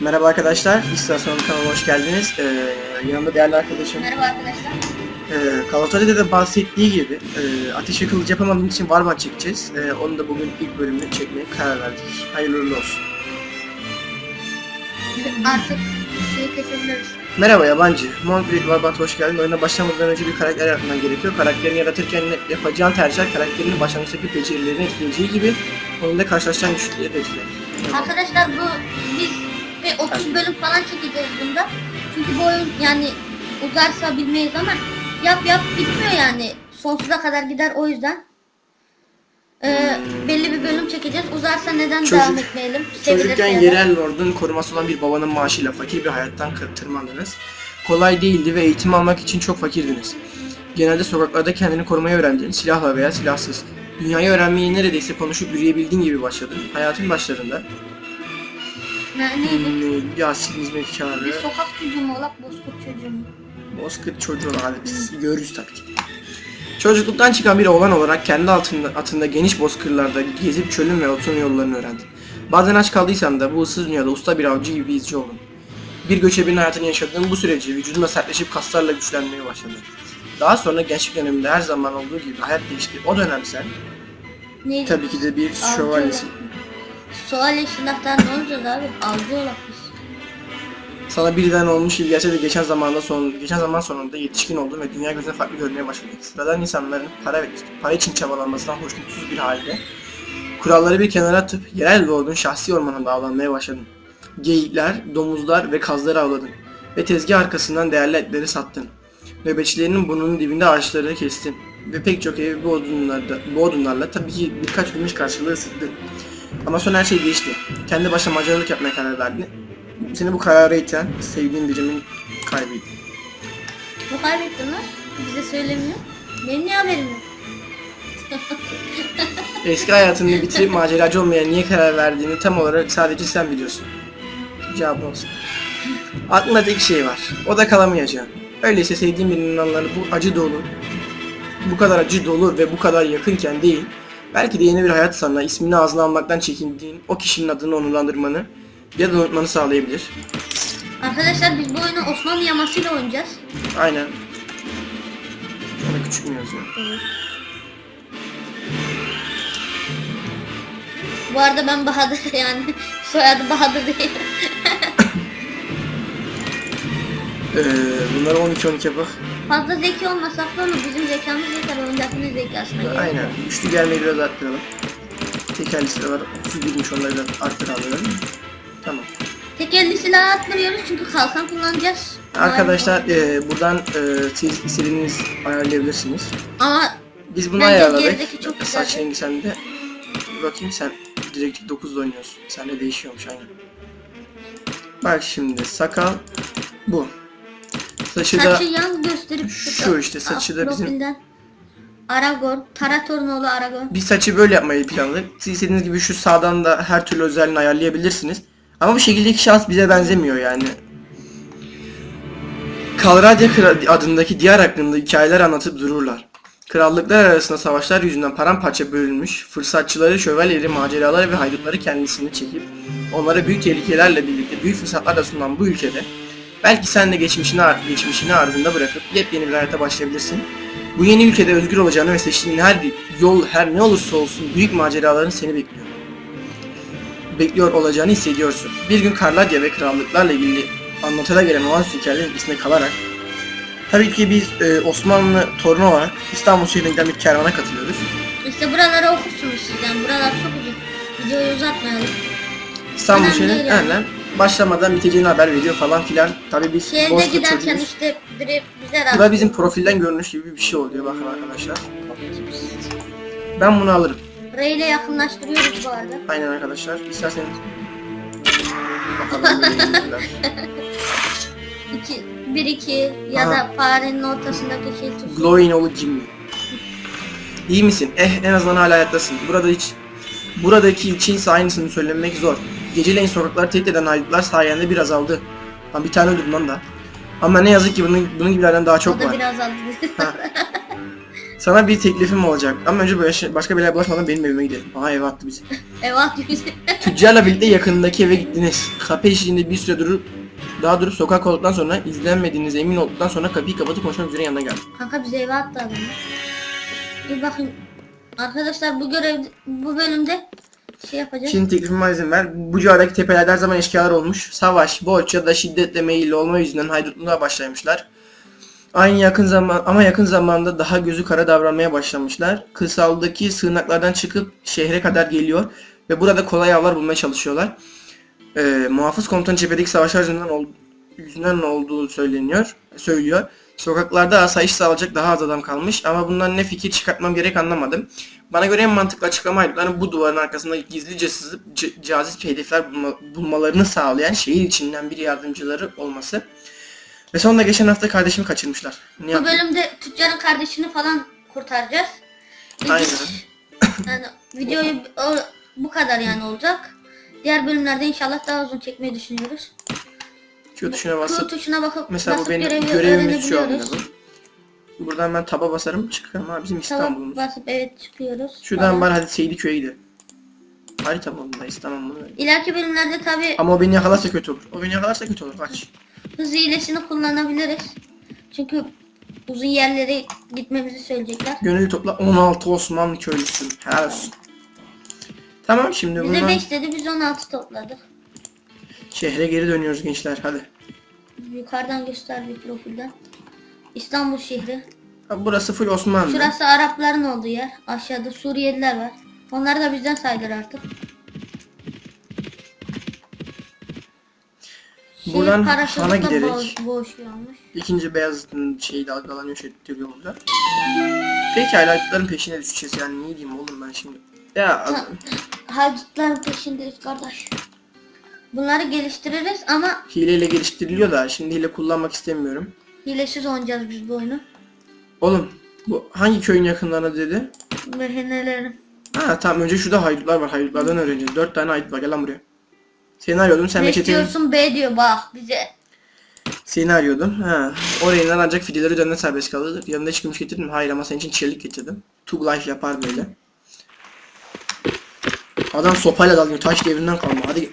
Merhaba arkadaşlar, İstasyonun kanalına hoş geldiniz. Ee, yanımda değerli arkadaşım. Merhaba arkadaşlar. Ee, Duty'de de bahsettiği gibi e, ateş ve kılıç yapamadığım için Warband çekeceğiz. Ee, onu da bugün ilk bölümünü çekmeye karar verdik. Hayırlı uğurlu olsun. Artık şeyi kesebiliriz. Merhaba yabancı. Montreal Warband hoş geldin. Oyuna başlamadan önce bir karakter yaratman gerekiyor. Karakterini yaratırken yapacağın tercihler karakterinin başlangıçtaki becerilerini etkileyeceği gibi oyunda karşılaşacağın güçlükleri de etkiler. Arkadaşlar bu biz bir 30 bölüm falan çekeceğiz bunda. Çünkü bu oyun yani uzarsa bilmeyiz ama yap yap bitmiyor yani. Sonsuza kadar gider o yüzden. Ee, belli bir bölüm çekeceğiz. Uzarsa neden Çocuk- devam etmeyelim? Sevilirse Çocukken ya da- yerel lordun koruması olan bir babanın maaşıyla fakir bir hayattan kır- tırmandınız. Kolay değildi ve eğitim almak için çok fakirdiniz. Genelde sokaklarda kendini korumayı öğrendin, silahla veya silahsız. Dünyayı öğrenmeye neredeyse konuşup yürüyebildiğin gibi başladın. Hayatın başlarında Ne, neydi? hmm, Yasin Bir hizmetkarı, sokak çocuğu mu olak bozkurt çocuğu mu? bozkır çocuğu olarak biz görürüz tabii ki. Çocukluktan çıkan bir oğlan olarak kendi altında, atında geniş bozkırlarda gezip çölün ve otun yollarını öğrendin. Bazen aç kaldıysan da bu ıssız dünyada usta bir avcı gibi bir izci oldun. Bir göçebin hayatını yaşadığın bu süreci vücudunda sertleşip kaslarla güçlenmeye başladın. Daha sonra gençlik döneminde her zaman olduğu gibi hayat değişti. O dönem sen Neydi? tabii ki de bir şövalyesin. Şövalye silahtan ne olacağız abi? Avcı biz. Sana birden olmuş gelse de geçen zamanda son geçen zaman sonunda yetişkin oldun ve dünya gözüne farklı görünmeye başladın. Sıradan insanların para ve para için çabalanmasından hoşnutsuz bir halde kuralları bir kenara atıp yerel lordun şahsi ormanında avlanmaya başladın. Geyikler, domuzlar ve kazları avladın ve tezgah arkasından değerli etleri sattın. Nöbetçilerinin burnunun dibinde ağaçları kestin ve pek çok evi bu odunlarla, bu odunlarla tabii ki birkaç gümüş karşılığı ısıttın. Ama sonra her şey değişti. Kendi başına maceralık yapmaya karar verdin seni bu karara iten sevdiğin birimin kaybıydı. Bu kaybettin lan. Bize söylemiyor. Benim niye haberim yok? Eski hayatını bitirip maceracı olmaya niye karar verdiğini tam olarak sadece sen biliyorsun. Cevabı olsun. Aklında tek şey var. O da kalamayacağın. Öyleyse sevdiğin birinin anıları bu acı dolu, bu kadar acı dolu ve bu kadar yakınken değil, belki de yeni bir hayat sana ismini ağzına almaktan çekindiğin o kişinin adını onurlandırmanı ya da unutmanı sağlayabilir. Arkadaşlar biz bu oyunu Osmanlı yamasıyla oynayacağız. Aynen. Şöyle küçük mü yazıyor? Bu arada ben Bahadır yani soyadı Bahadır değil. Ee, bunları 12-12 yapar. Fazla zeki olmasak da olur. Bizim zekamız yeter. Oyuncakların zekasına göre. Aynen. Üçlü gelmeyi biraz arttıralım. Tekerlisi var. 31'miş onları biraz arttıralım. Tamam. Tekerli silah atmıyoruz çünkü kalkan kullanacağız. Arkadaşlar e, buradan e, siz istediğiniz ayarlayabilirsiniz. Ama Biz bunu ayarladık. Saç rengi sende. Bakayım sen direkt 9'da oynuyorsun. Sende değişiyormuş aynen. Bak şimdi sakal bu. Saçı da saçı yan gösterip Şu işte, saçı da bizim-. Aragorn, Tarator'un oğlu Aragorn. bir saçı böyle yapmayı planladık. Siz istediğiniz gibi şu sağdan da her türlü özelliğini ayarlayabilirsiniz. Ama bu şekildeki şans bize benzemiyor yani. Kalradya Kra- adındaki diğer hakkında hikayeler anlatıp dururlar. Krallıklar arasında savaşlar yüzünden paramparça bölünmüş, fırsatçıları, şövalyeleri, maceraları ve haydutları kendisini çekip onlara büyük tehlikelerle birlikte büyük fırsatlarla sunulan bu ülkede belki sen de geçmişini, geçmişini ardında bırakıp yepyeni bir hayata başlayabilirsin. Bu yeni ülkede özgür olacağını ve seçtiğin her yol her ne olursa olsun büyük maceraların seni bekliyor. Bekliyor olacağını hissediyorsun. Bir gün Karladya ve krallıklarla ilgili anlatıda gelen olağanüstü hikayelerin etkisinde kalarak Tabii ki biz e, Osmanlı torunu olarak İstanbul şehrine giden bir kervana katılıyoruz. İşte buraları okursunuz sizden. Buralar çok uzun. Videoyu uzatmayalım. İstanbul şehrinin aynen başlamadan biteceğini haber veriyor falan filan. Tabii biz Şehirde Bozkır giderken çocuğuyuz. işte biri bize Bu da bizim profilden görünüş gibi bir şey oluyor bakın arkadaşlar. Ben bunu alırım. Ray ile yakınlaştırıyoruz bu arada. Aynen arkadaşlar. İsterseniz bakalım. İki, bir iki ya Aha. da farenin ortasındaki şey tutsun. Glowing oğlu Jimmy. İyi misin? Eh en azından hala hayattasın. Burada hiç buradaki için aynısını söylemek zor. Geceleyin sokakları tehdit eden haydutlar sayende bir azaldı. Lan bir tane öldürdüm lan da. Ama ne yazık ki bunun, bunun gibilerden daha çok var. biraz azaldı. Ha. Sana bir teklifim olacak. Ama önce bu yaşa- başka bir yere bulaşmadan benim evime gidelim. Aha eve attı bizi. Evet bizi. Tüccarla birlikte yakındaki eve gittiniz. Kapı eşiğinde bir süre durup daha durup sokak olduktan sonra izlenmediğinize emin olduktan sonra kapıyı kapatıp konuşmak üzere yanına geldi. Kanka bize eve attı adamı. Dur bakayım. Arkadaşlar bu görev bu bölümde şey yapacağız. Şimdi teklifime izin ver. Bu civardaki tepelerde her zaman eşkıyalar olmuş. Savaş, borç ya da şiddetle meyilli olma yüzünden haydutluğa başlamışlar. Aynı yakın zaman ama yakın zamanda daha gözü kara davranmaya başlamışlar. Kırsaldaki sığınaklardan çıkıp şehre kadar geliyor ve burada kolay avlar bulmaya çalışıyorlar. Ee, muhafız komutanı cephedeki savaşlar yüzünden, ol- yüzünden olduğu söyleniyor, söylüyor. Sokaklarda asayiş sağlayacak daha az adam kalmış ama bundan ne fikir çıkartmam gerek anlamadım. Bana göre en mantıklı açıklama haydutların bu duvarın arkasında gizlice sızıp cazip hedefler bulma- bulmalarını sağlayan şehir içinden bir yardımcıları olması. Ve sonunda geçen hafta kardeşimi kaçırmışlar. Ne Bu yapayım? bölümde tüccarın kardeşini falan kurtaracağız. İlginç. Aynen. Yani videoyu o- bu kadar yani olacak. Diğer bölümlerde inşallah daha uzun çekmeyi düşünüyoruz. Q tuşuna Q basıp tuşuna bakıp mesela bu benim görevi görevimiz şu anda öğrenebiliyoruz. bu. Buradan ben taba basarım çıkarım abi bizim Tamam İstanbul'umuz. basıp evet çıkıyoruz. Şuradan falan. bari hadi Seydiköy'e gidelim. Harita modundayız tamam bunu. İleriki bölümlerde tabi Ama o beni yakalarsa kötü olur. O beni yakalarsa kötü olur kaç. hız hilesini kullanabiliriz. Çünkü uzun yerlere gitmemizi söyleyecekler. Gönüllü topla 16 Osmanlı köylüsün. Helal olsun. Tamam şimdi Bize bundan 5 dedi biz 16 topladık. şehre geri dönüyoruz gençler hadi. Yukarıdan gösterdik profilden. İstanbul şehri. Ha, Burası full Osmanlı. Şurası Arapların olduğu yer. Aşağıda Suriyeliler var. Onlar da bizden sayılır artık. Şehir Buradan Han'a giderek boğ- boğuşuyormuş. ikinci Beyazıt'ın şeyi dalgalanıyor şey diyor burada. Peki haydutların peşine düşeceğiz yani ne diyeyim oğlum ben şimdi. Ya Ha, Haydutların peşindeyiz kardeş. Bunları geliştiririz ama hileyle geliştiriliyor da şimdi hile kullanmak istemiyorum. Hilesiz oynayacağız biz bu oyunu. Oğlum bu hangi köyün yakınlarına dedi? Mehenelerin. Ha tamam önce şurada haydutlar var haydutlardan öğreneceğiz. Dört tane haydut var gel lan buraya. Seni arıyordum sen Ne Meçet'in diyorsun B diyor bak bize. Seni arıyordum. Ha. Oraya ancak fideleri üzerinde serbest kalır. Yanında hiç gümüş getirdim. Hayır ama senin için çelik getirdim. Tug life yapar böyle. Adam sopayla dalıyor. Taş devrinden kalma. Hadi.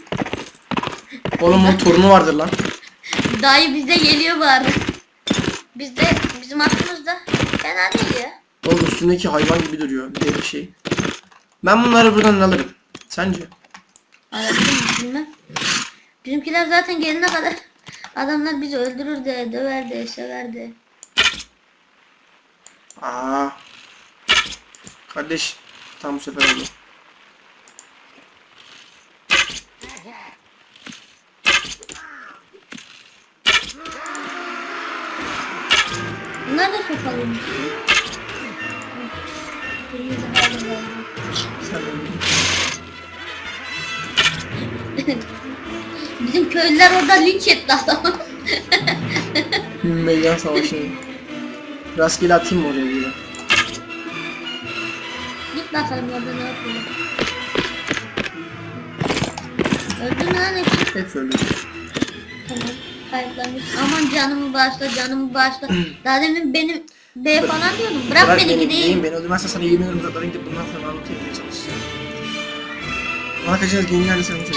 Oğlum onun torunu vardır lan. Dayı bize geliyor bari. Bizde bizim aklımızda fena değil ya. Oğlum üstündeki hayvan gibi duruyor. Bir de bir şey. Ben bunları buradan alırım. Sence? Aradım bilmem. Bizimkiler zaten gelene kadar adamlar bizi öldürür de, döver de, sever de. Aa. Kardeş. Tam bu sefer oldu. Bunlar da. Sen öldün. Bizim köylüler orada linç etti adamı. Meydan savaşını. Rastgele atayım mı oraya bir Git bakalım orada ne yapıyor. Öldü mü lan hepsi? Hep öyle. Tamam. Kayıtlamış. Aman canımı bağışla, canımı bağışla. Daha demin benim B falan diyordum. Bırak, Bırak beni beni gideyim. Beni öldürmezsen sana yemin ederim uzaklara gidip bundan sonra anlatayım diye çalışacağım. Bana kaçacağız gelin nerede sen diyor?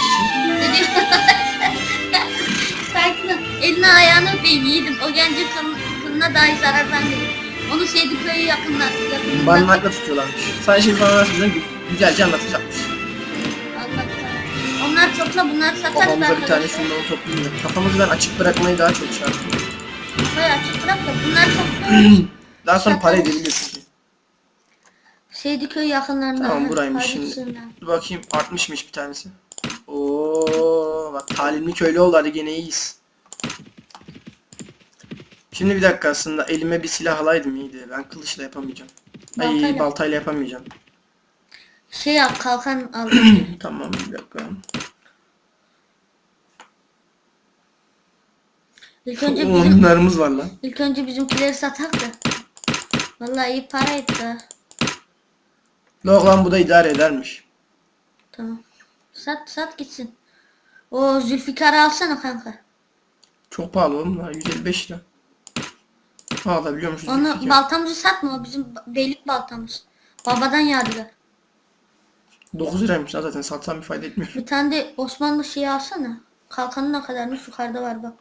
Sakin Elini ayağını öpeyim yiğidim. O gencin kılına, kılına dahi zarar vermedi. Onu sevdi köyü yakınlar. yakınında. Barınakla tutuyorlarmış. Sen şimdi bana nasıl biliyorsun? Güzelce anlatacakmış. Onlar topla bunları satarız Kafamıza bir tane şundan toplayayım da. Kafamızı ben açık bırakmayı daha çok yaptım. Kafayı açık bırak da bunlar topla. Daha sonra para edebiliyor çünkü. Sevdiköy yakınlarında. Tamam buraymış şimdi. Dur bakayım artmışmış bir tanesi. Oo bak talimli köylü oldu hadi gene iyiyiz. Şimdi bir dakika aslında elime bir silah alaydım iyiydi. Ben kılıçla yapamayacağım. Ay Baltayla. baltayla yapamayacağım. Şey yap kalkan al. Tamam bir dakika. İlk önce bizim Oyunlarımız var lan. ilk önce bizimkileri satak da. Vallahi iyi para etti ha. Yok lan bu da idare edermiş. Tamam. Sat sat gitsin. O Zülfikar'ı alsana kanka. Çok pahalı oğlum lan 155 lira. alabiliyormuşuz. Onu gittik ya. baltamızı satma o bizim ba- beylik baltamız. Babadan yadigar. 9 liraymış lan zaten satsam bir fayda etmiyor. Bir tane de Osmanlı şeyi alsana. Kalkanın ne kadarmış yukarıda var bak.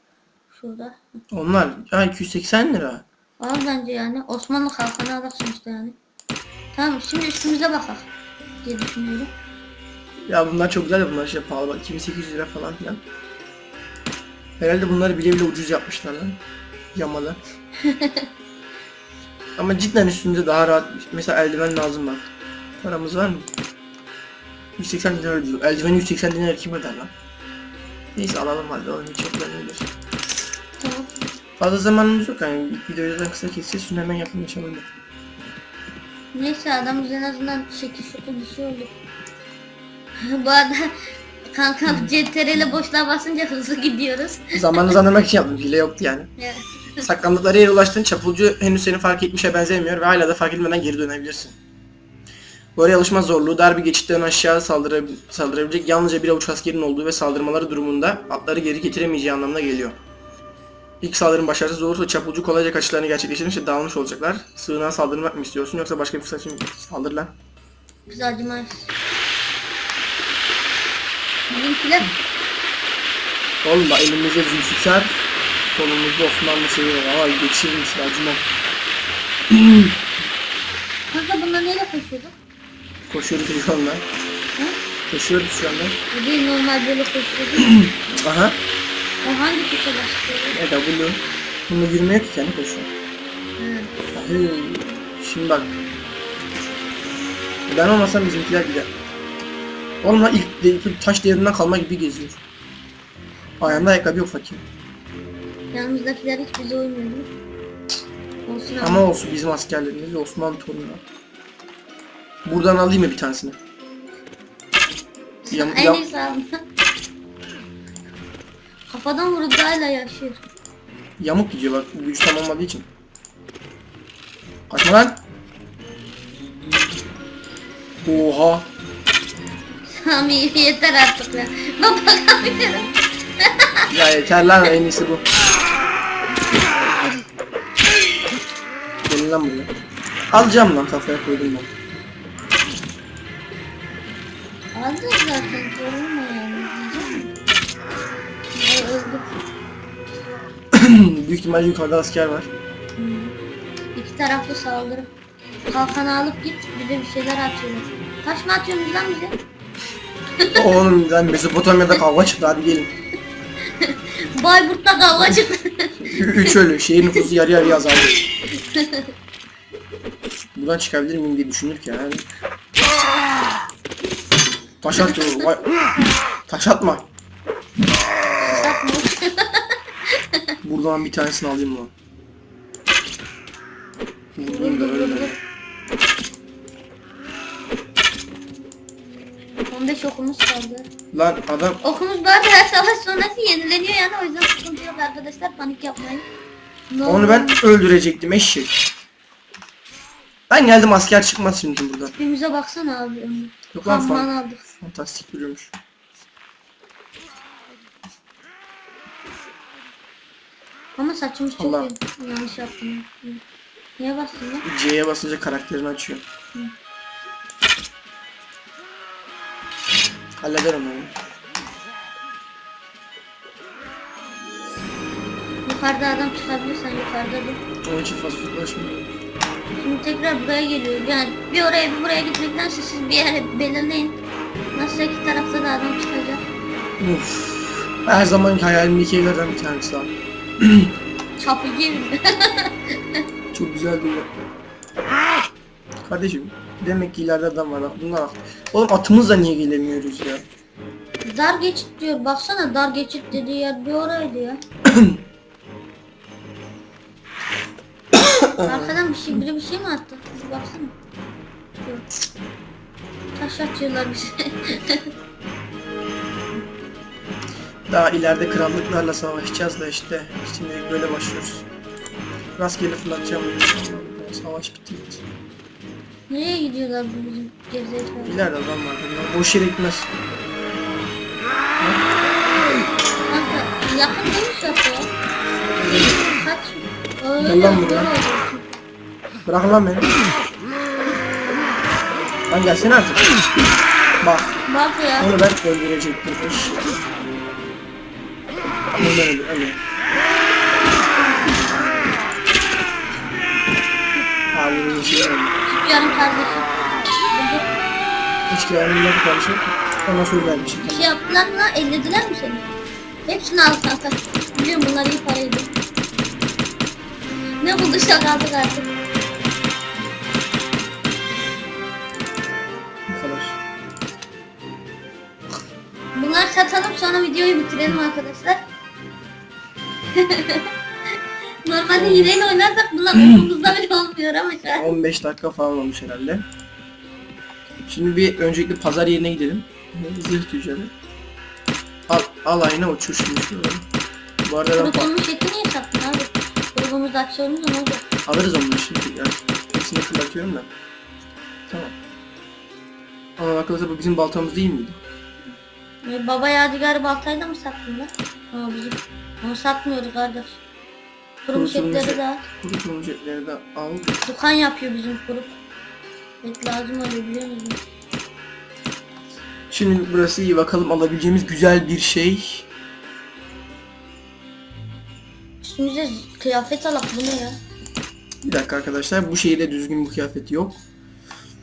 Şurada. Onlar ya 280 lira. Al bence yani. Osmanlı kalkanı alırsın işte yani. Tamam şimdi üstümüze bakalım. Diye düşünüyorum. Ya bunlar çok güzel de bunlar şey pahalı bak 2800 lira falan filan. Herhalde bunları bile bile ucuz yapmışlar lan. Yamalı. Ama cidden üstünde daha rahat. Mesela eldiven lazım bak. Paramız var mı? 180 dinar diyor. Eldiveni 180 dinar kim öder lan? Neyse alalım hadi onu çok önemli. Fazla zamanımız yok yani videoyu yüzden kısa keseceğiz şunu hemen yapın inşallah. Neyse adamız en azından şekil şukul bir şey oldu. Bu arada kanka CTRL boşluğa basınca hızlı gidiyoruz. Zamanınızı anlamak için yaptım hile yoktu yani. Ya, Saklandıkları yere ulaştın çapulcu henüz seni fark etmişe benzemiyor ve hala da fark etmeden geri dönebilirsin. Bu araya alışma zorluğu dar bir geçitten aşağı saldıra, saldırabilecek yalnızca bir avuç askerin olduğu ve saldırmaları durumunda atları geri getiremeyeceği anlamına geliyor. İlk saldırın başarısız olursa çapulcu kolayca kaçışlarını gerçekleştirmiş ve dağılmış olacaklar. Sığınağa saldırmak mı istiyorsun yoksa başka bir için saldır lan. Biz acımayız. Bizimkiler Oğlum bak elimizde Zülfikar, kolumuzda Osmanlı şeyi var. Ama geçirir misin acımam. kanka bunlar neyle koşuyordu? Koşuyoruz şu anda. Ha? Koşuyoruz şu anda. Bu değil normal böyle koşuyordu. Aha. O hangi tuşa basıyor? E W. Bunda yürüme yok ki kendi koşuyor. Ahı. Şimdi bak. Ben olmasam bizimkiler gider. Oğlum lan ilk de, taş devrinden kalma gibi geziyor. Ayağında ayakkabı yok fakir. Yanımızdakiler hiç bize uymuyor. Olsun Ama olsun bizim askerlerimiz Osmanlı torunlar. Buradan alayım mı bir tanesini? Yam, yam. Kafadan vurup hala yaşıyor. yamuk gidiyor bak güç tam olmadığı için. Kaçma lan. Oha. Sami yeter artık ya. Ben bakamıyorum. Ya yeter lan en iyisi bu. Gelin lan buraya. Alacağım lan kafaya koydum ben. Aldın zaten sorulma Büyük ihtimalle yukarıda asker var. İki taraflı saldırı. Kalkanı alıp git bir de bir şeyler atıyorlar. Taş mı atıyorsunuz lan bize? Oğlum lan Mezopotamya'da kavga çıktı hadi gelin. Bayburt'ta kavga çıktı. Üç ölü. Şehir nüfusu yarı yarıya azaldı. Buradan çıkabilir miyim diye düşünürken yani. Taş atıyor. Vay. Taş atma. Satma. Buradan bir tanesini alayım lan. Vurdum da öyle. 15 okumuz kaldı. Lan adam Okumuz bu arada her savaş sonrası yenileniyor yani o yüzden sıkıntı yok arkadaşlar panik yapmayın. Ne onu olur, ben öldürecektim eşek. Ben geldim asker çıkmaz şimdi buradan. Tipimize baksana abi. Yok lan fan, aldık. fantastik duruyormuş. Ama saçımız çok Allah. Yanlış yaptım. Hı. Niye bastın lan? C'ye basınca karakterini açıyor. Hallederim onu. Yukarıda adam çıkabilirsen yukarıda dur. Onun için fazla uğraşmıyorum. Şimdi tekrar buraya geliyoruz. Yani bir oraya bir buraya gitmektense siz bir yere belirleyin. Nasıl iki tarafta da adam çıkacak. Uf. Her zamanki hayalimdeki evlerden bir tanesi daha. Çapıcı gibi. Çok güzel duruyor. Kardeşim demek ki ileride adam var. Bunlar bak. Oğlum atımızla niye gelemiyoruz ya? dar geçit diyor. Baksana dar geçit dediği yer bir oraydı ya. Arkadan bir şey, biri bir şey mi attı? Bir baksana. Taş atıyorlar bize. Daha ileride krallıklarla savaşacağız da işte. Şimdilik böyle başlıyoruz. Rastgele fırlatacağım. Savaş bitti. Nereye gidiyorlar bu bizim gerizekalı? İleride adam var. Bunlar boş yere gitmez. Kanka yakın değil mi ya? Kaç? Gel lan buraya. Bırak lan beni. Lan gelsene artık. Bak. Bak ya. Onu ben öldürecektim. Bu şey öldü. Yarım kardeşim. Hiç güvenliğine bir karışık. Ona söylermiş. Bir şey yaptılar mı? Ellediler mi seni? Hepsini al kanka. Biliyorum bunlar iyi paraydı. Ne buldu şakaldık artık. Bu kadar. Bunları satalım sonra videoyu bitirelim arkadaşlar. Normalde hileyle oynarsak umurumuzda bile olmuyor ama şu an. 15 dakika falan olmuş herhalde. Şimdi bir öncelikle pazar yerine gidelim. Zırh tüccarı. Al, al ayna uçur şimdi şuraları. Bu arada ben Kurutulmuş eti niye sattın abi? Grubumuz açıyoruz da ne olacak? alırız onu şimdi ya. Hepsini fırlatıyorum da. Tamam. Ama arkadaşlar bu bizim baltamız değil miydi? Ee, baba yadigarı baltayı da mı sattın lan? Ama bizim onu satmıyoruz kardeş. Kurumuş Kurutulmuş etleri et. de at. Kurutulmuş etleri de al. Dukan yapıyor bizim grup. Et lazım oluyor biliyor musun? Şimdi burası iyi bakalım alabileceğimiz güzel bir şey. Üstümüze kıyafet alak bu ne ya? Bir dakika arkadaşlar bu şehirde düzgün bir kıyafet yok.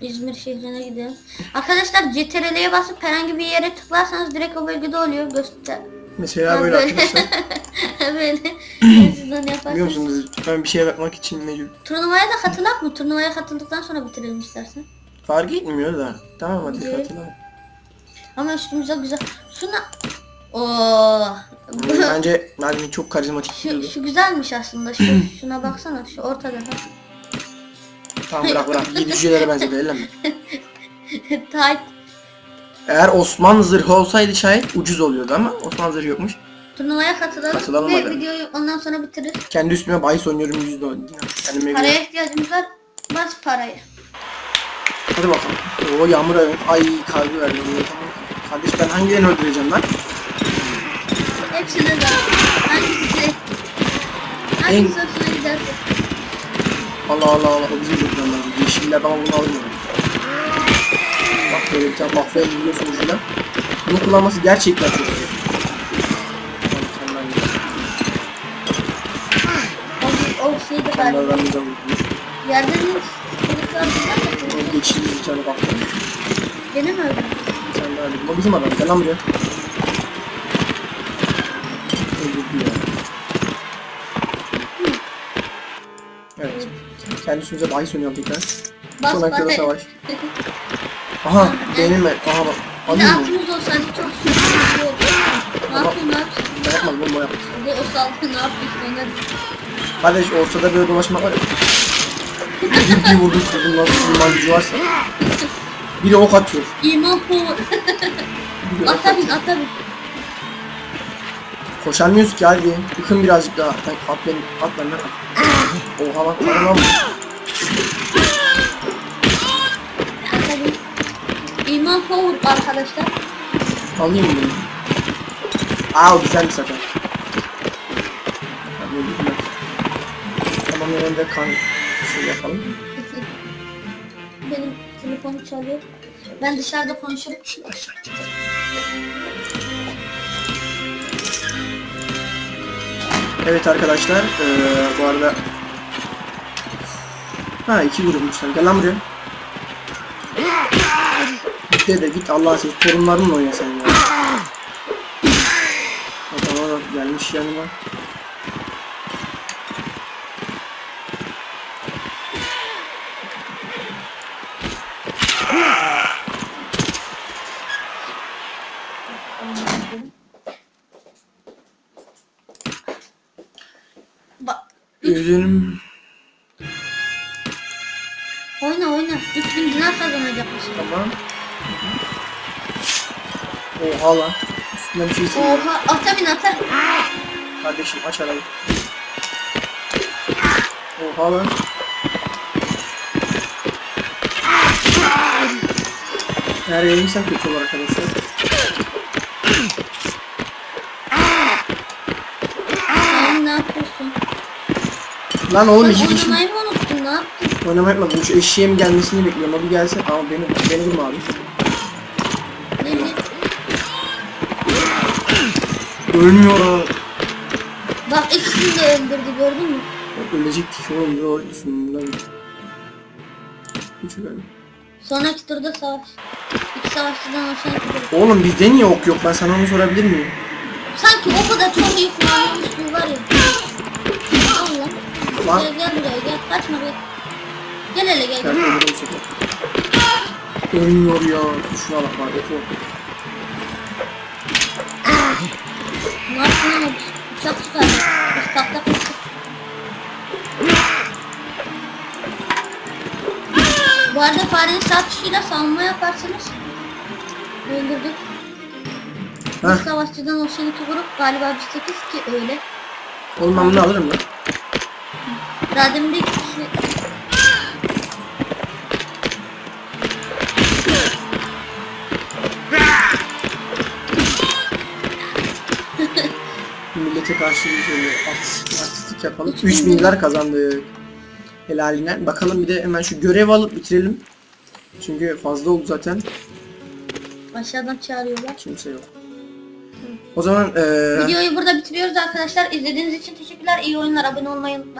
İzmir şehrine gidelim. Arkadaşlar CTRL'ye basıp herhangi bir yere tıklarsanız direkt o bölgede oluyor. Göster. Mesela böyle arkadaşlar. böyle. Biliyor musunuz? Ben bir şeye bakmak için mecbur. Turnuvaya da katılak mı? Turnuvaya katıldıktan sonra bitirelim istersen. Fark etmiyor da. Tamam hadi Evet. katılalım. Ama üstümüze güzel. Şuna... Oo. Bence Melvin çok karizmatik Şu, şu güzelmiş aslında. Şu, şuna baksana. Şu ortada. Tamam bırak bırak. Yedi cücelere benzedi ellenme. Tight. Eğer Osman zırhı olsaydı şayet ucuz oluyordu ama Osman zırhı yokmuş. Turnuvaya katılalım. Katılalım ve hadi. videoyu ondan sonra bitiririz. Kendi üstüme bahis oynuyorum yüzde on. Kendime göre. Paraya ihtiyacımız var. Bas parayı. Hadi bakalım. Oo yağmur evet. Ay kalbi verdi. Tamam. Kardeş ben hangilerini öldüreceğim lan? Hepsine de. Hangisi? Hangisi hoşuna giderse. Allah Allah Allah. O bizim çocuklarımız. Yeşiller ama bunu almıyor. Bak böyle bir tane mahvel biliyorsunuz bile. Bunu kullanması gerçekten çok iyi. Galiba. Onlardan bize vurmuş. Yerden hiç çocuklar güzel. O geçici bir tane bak. Gene mi öldü? Sen de öyle. Bu bizim adam. Gel lan buraya. Öldürdü ya. Evet. Kendi üstümüze bahis oynuyorum tekrar. Bas Son dakikada parayı. savaş. Aha benim Aha bak. Alayım mı? altımız olsaydı çok süper olurdu. Ne ne yapayım? Ben yapmadım oğlum o yaptı. Bir de o saltı ne yapayım oynarız. Kardeş ortada böyle dolaşmak var ya. bir, bir vurdum kurdum nasıl iman gücü varsa. Biri ok atıyor. İman power. Biri ok Ata atıyor. bin ata bin. Koşamıyoruz ki hadi. Yıkın birazcık daha. Ben at beni. At benden at. Oha lan. Lan lan bin. İman power arkadaşlar. Alayım bunu. Aa güzel bir ben. Tamam yanında kan şey yapalım. Benim telefonu çalıyor. Ben dışarıda konuşurum. Evet arkadaşlar eee bu arada Ha iki grupmuşlar gel lan buraya Git de git Allah'a seversen torunlarınla oyna sen ya Adama gelmiş yanıma. Gözlerim Oyna oyna. 3000 dinar kazanacakmışım. Tamam Oha lan Üstüne bir şey sığıyor Oha ata bin ata. Kardeşim aç arayı Oha lan Eğer yayınsa kötü olur arkadaşlar Sen ne yapıyorsun? Lan oğlum iki kişi oynamayı mı unuttun ne yaptın? oynamak mı? Bu şu eşeğim gelmesini bekliyorum. O bir gelsin. Ama beni, beni vurma abi. Ne bileyim. Ölmüyor o. Bak ikisini de öldürdü gördün mü? Ölecek kişi oğlum. Ne lan. Hiç öyle. Sonraki turda savaş. İki savaşçıdan iki grup. Oğlum bizde niye ok yok? Ben sana onu sorabilir miyim? Sanki o kadar çok iyi kullanılmış gibi var ya. Allah. Lan. Gel gel buraya gel. Kaçma be. Gel hele gel. Gel. Ölmüyor ya. Şuna bak bak. Efe. Lan o bıçak çıkardı. Biz patlak mısın? Bu arada farenin sağ tuşuyla savunma yaparsanız öldürdük. Heh. Bir savaşçıdan oluşan iki grup galiba biz sekiz ki öyle. Ben bunu alırım lan. Daha demin de iki kişi Millete karşı şöyle artistik, yapalım. Üç 3000 dolar kazandık. Helaline. Bakalım bir de hemen şu görev alıp bitirelim. Çünkü fazla oldu zaten. aşağıdan çağırıyorlar. Kimse yok. O zaman eee Videoyu burada bitiriyoruz arkadaşlar. İzlediğiniz için teşekkürler. İyi oyunlar. Abone olmayı unutmayın.